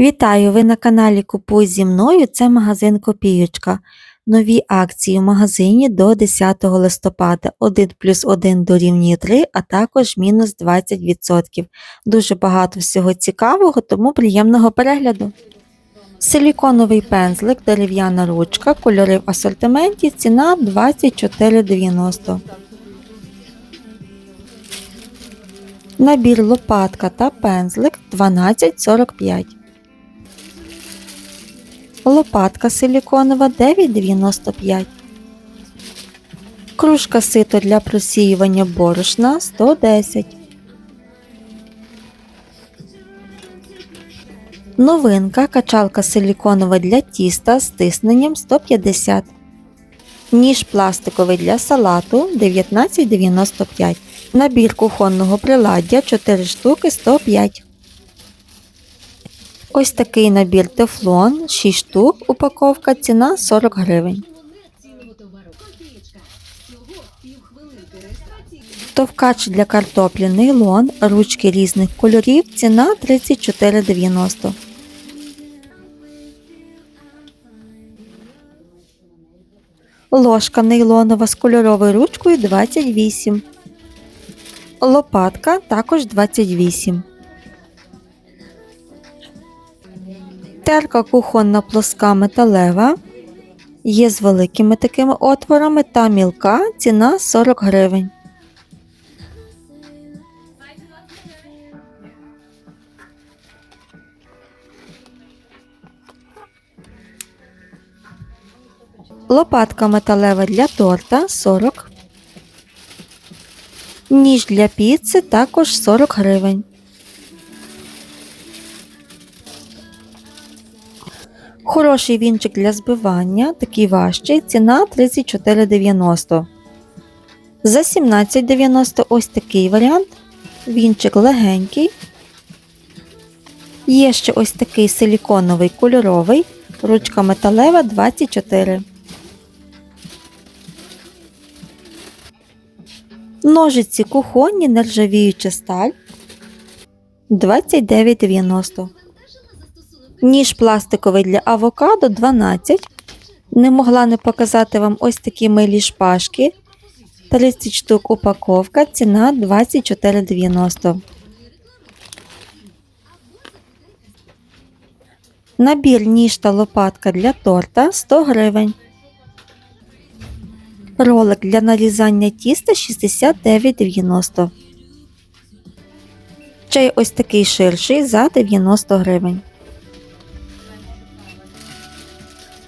Вітаю! Ви на каналі Купуй зі мною. Це магазин Копіючка. Нові акції в магазині до 10 листопада. 1 плюс 1 дорівнює 3, а також мінус 20%. Дуже багато всього цікавого, тому приємного перегляду. Силіконовий пензлик, дерев'яна ручка, кольори в асортименті, ціна 24,90. Набір лопатка та пензлик 12,45. Лопатка силіконова 9,95. Кружка сито для просіювання борошна 110. Новинка качалка силіконова для тіста з тисненням 150. Ніж пластиковий для салату 19,95. Набір кухонного приладдя 4 штуки 105. Ось такий набір тефлон 6 штук, упаковка, ціна 40 гривень. Товкач для картоплі нейлон, ручки різних кольорів, ціна 34,90. Ложка нейлонова з кольоровою ручкою 28. Лопатка також 28. Терка кухонна плоска металева. Є з великими такими отворами та мілка, ціна 40 гривень. Лопатка металева для торта 40. Ніж для піци також 40 гривень. Хороший вінчик для збивання, такий важчий, ціна 34,90. За 17,90 ось такий варіант. Вінчик легенький. Є ще ось такий силіконовий кольоровий, ручка металева 24. Ножиці кухонні, нержавіюча сталь 29,90. Ніж пластиковий для авокадо 12. Не могла не показати вам ось такі милі шпажки. 30 штук упаковка, ціна 24,90. Набір ніж та лопатка для торта 100 гривень. Ролик для нарізання тіста 69,90. Чай ось такий ширший за 90 гривень.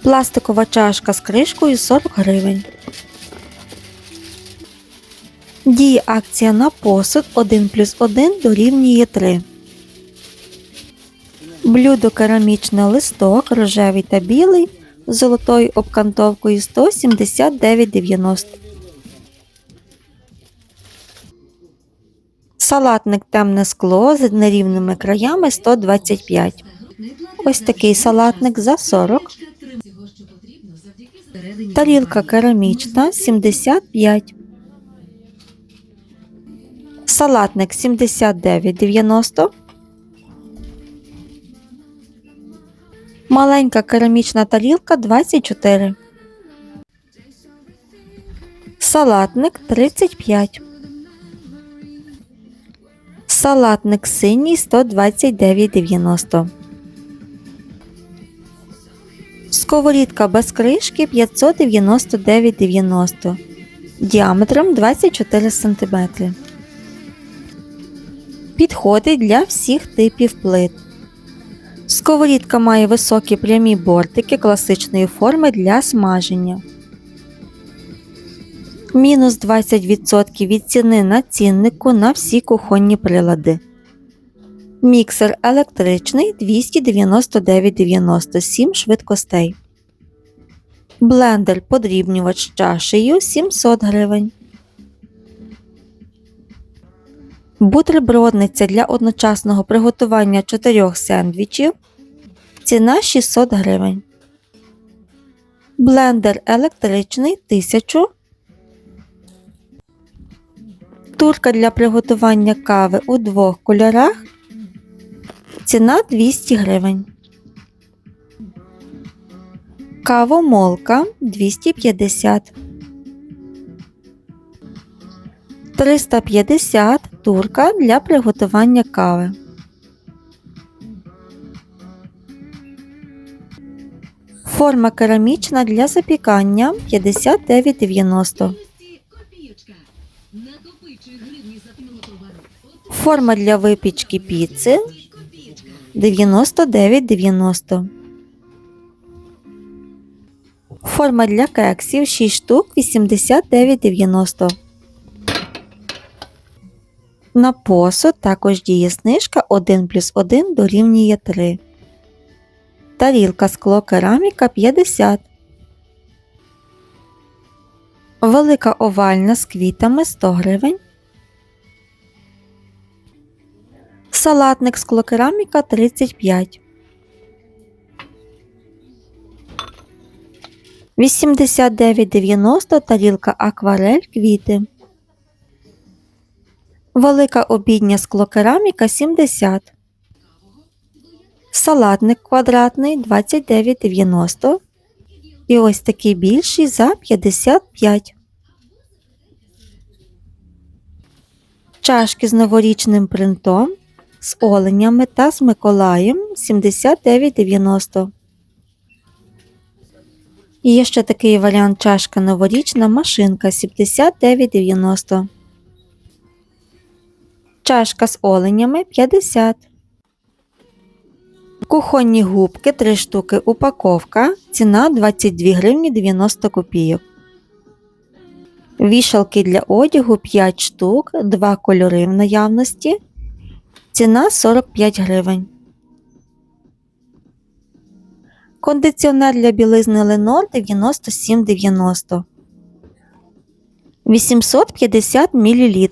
Пластикова чашка з кришкою 40 гривень. Діє акція на посуд 1 плюс 1 дорівнює 3. Блюдо керамічний листок рожевий та білий з золотою обкантовкою 179,90. Салатник темне скло з нерівними краями 125. Ось такий салатник за 40. Тарілка керамічна 75. Салатник 79,90. Маленька керамічна тарілка 24. Салатник 35. Салатник синій 129,90. Сковорідка без кришки 599,90 діаметром 24 см. Підходить для всіх типів плит. Сковорідка має високі прямі бортики класичної форми для смаження. Мінус 20% від ціни на ціннику на всі кухонні прилади. Міксер електричний 299,97 швидкостей. Блендер подрібнювач чашею 700 гривень. Бутербродниця для одночасного приготування 4 сендвічів. Ціна 600 гривень. Блендер електричний 1000 Турка для приготування кави у двох кольорах. Ціна 200 гривень. Кавомолка 250. 350 турка для приготування кави. Форма керамічна для запікання 59,90. Ці копієчка. Накопичуй гривні за кіло товару. От Форма для випічки піци. 99,90. Форма для кексів 6 штук 89,90. На посуд також діє знижка 1 плюс 1 дорівнює 3. Тарілка скло кераміка 50. Велика овальна з квітами 100 гривень. Салатник склокераміка 35. 89,90 тарілка акварель квіти. Велика обідня склокераміка 70. Салатник квадратний 29,90. І ось такий більший за 55. Чашки з новорічним принтом, з оленями та з Миколаєм 79,90. І є ще такий варіант чашка новорічна машинка 79,90. Чашка з оленями 50. Кухонні губки 3 штуки упаковка. Ціна 22 гривні 90 копійок. Вішалки для одягу 5 штук, 2 кольори в наявності. Ціна 45 гривень. Кондиціонер для білизни Ленор 97,90. 850 мл.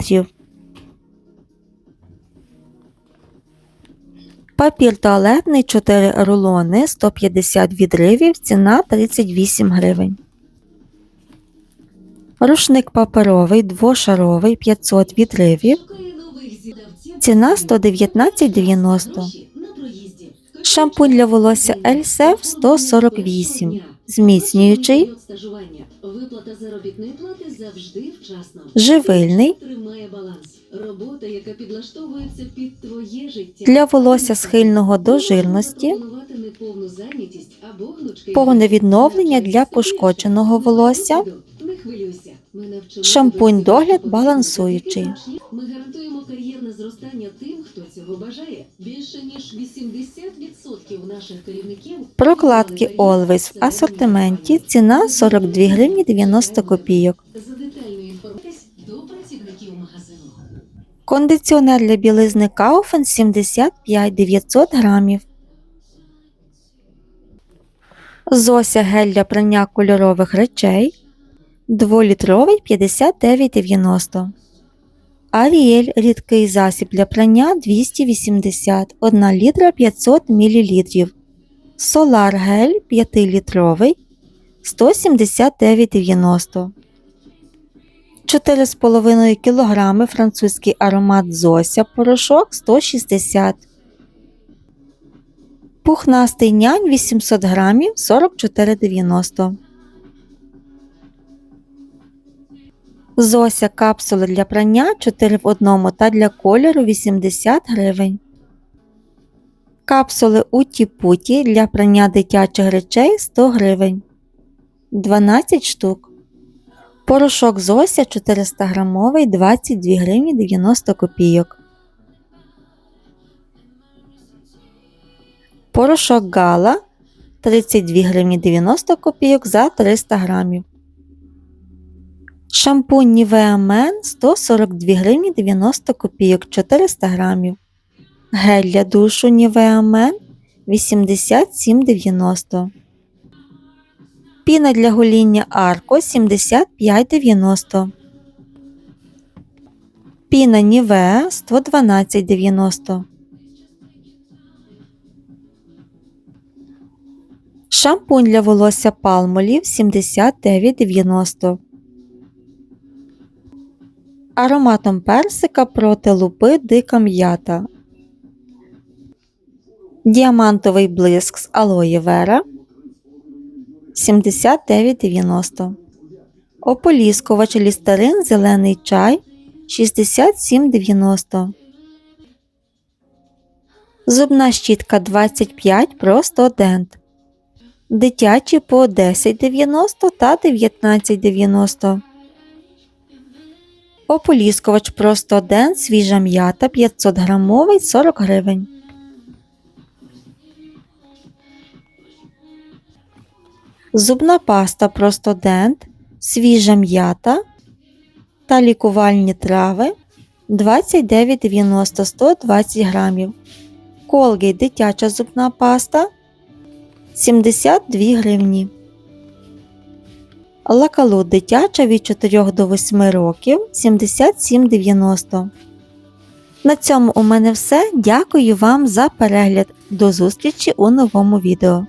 Папір туалетний 4 рулони 150 відривів. Ціна 38 гривень. Рушник паперовий двошаровий 500 відривів. Ціна 119,90. Гроші на проїзді. Шампунь для волосся Ельсев 148. Зміцнюючий, живильний. Робота, яка підлаштовується під твоє життя. Для волосся схильного до жирності. Повне відновлення для пошкодженого волосся. Шампунь догляд балансуючий. Тим, хто цього бажає. Більше ніж 80% наших керівників Прокладки Always в асортименті. Ціна 42 гривні 90 копійок. За детальною інформацією до працівників магазину. Кондиціонер для білизни Kaufen 75 900 грамів. Зося гель для прання кольорових речей 2-літровий 59,90. Аріель рідкий засіб для прання 280 1 літра 500 мл. Солар гель 5-літровий 179,90. 4,5 кг французький аромат Зося порошок 160 Пухнастий нянь 800 грамів 44,90 Зося капсули для прання 4 в 1 та для кольору 80 гривень. Капсули Уті-Путі для прання дитячих речей 100 гривень. 12 штук. Порошок Зося 400 грамовий 22 гривні 90 копійок. Порошок Гала 32 гривні 90 копійок за 300 грамів. Шампунь Nivea Men 142 гривні 90 копійок 400 грамів. Гель для душу Nivea Men 87,90. Піна для гоління Арко 75,90. Піна Нівеа 112,90. Шампунь для волосся Palmolive 79,90. Ароматом персика проти лупи дика м'ята. Діамантовий блиск з алоє вера 79,90. Ополіскувач лістерин зелений чай 67,90. Зубна щітка 25 просто дент. Дитячі по 10,90 та 19,90. Ополіскувач просто дент свіжа м'ята 500 грамовий 40 гривень. Зубна паста просто дент, свіжа м'ята та лікувальні трави 29,90 120 грамів. Колгейт дитяча зубна паста 72 гривні. Лакалут дитяча від 4 до 8 років 77,90. На цьому у мене все. Дякую вам за перегляд. До зустрічі у новому відео.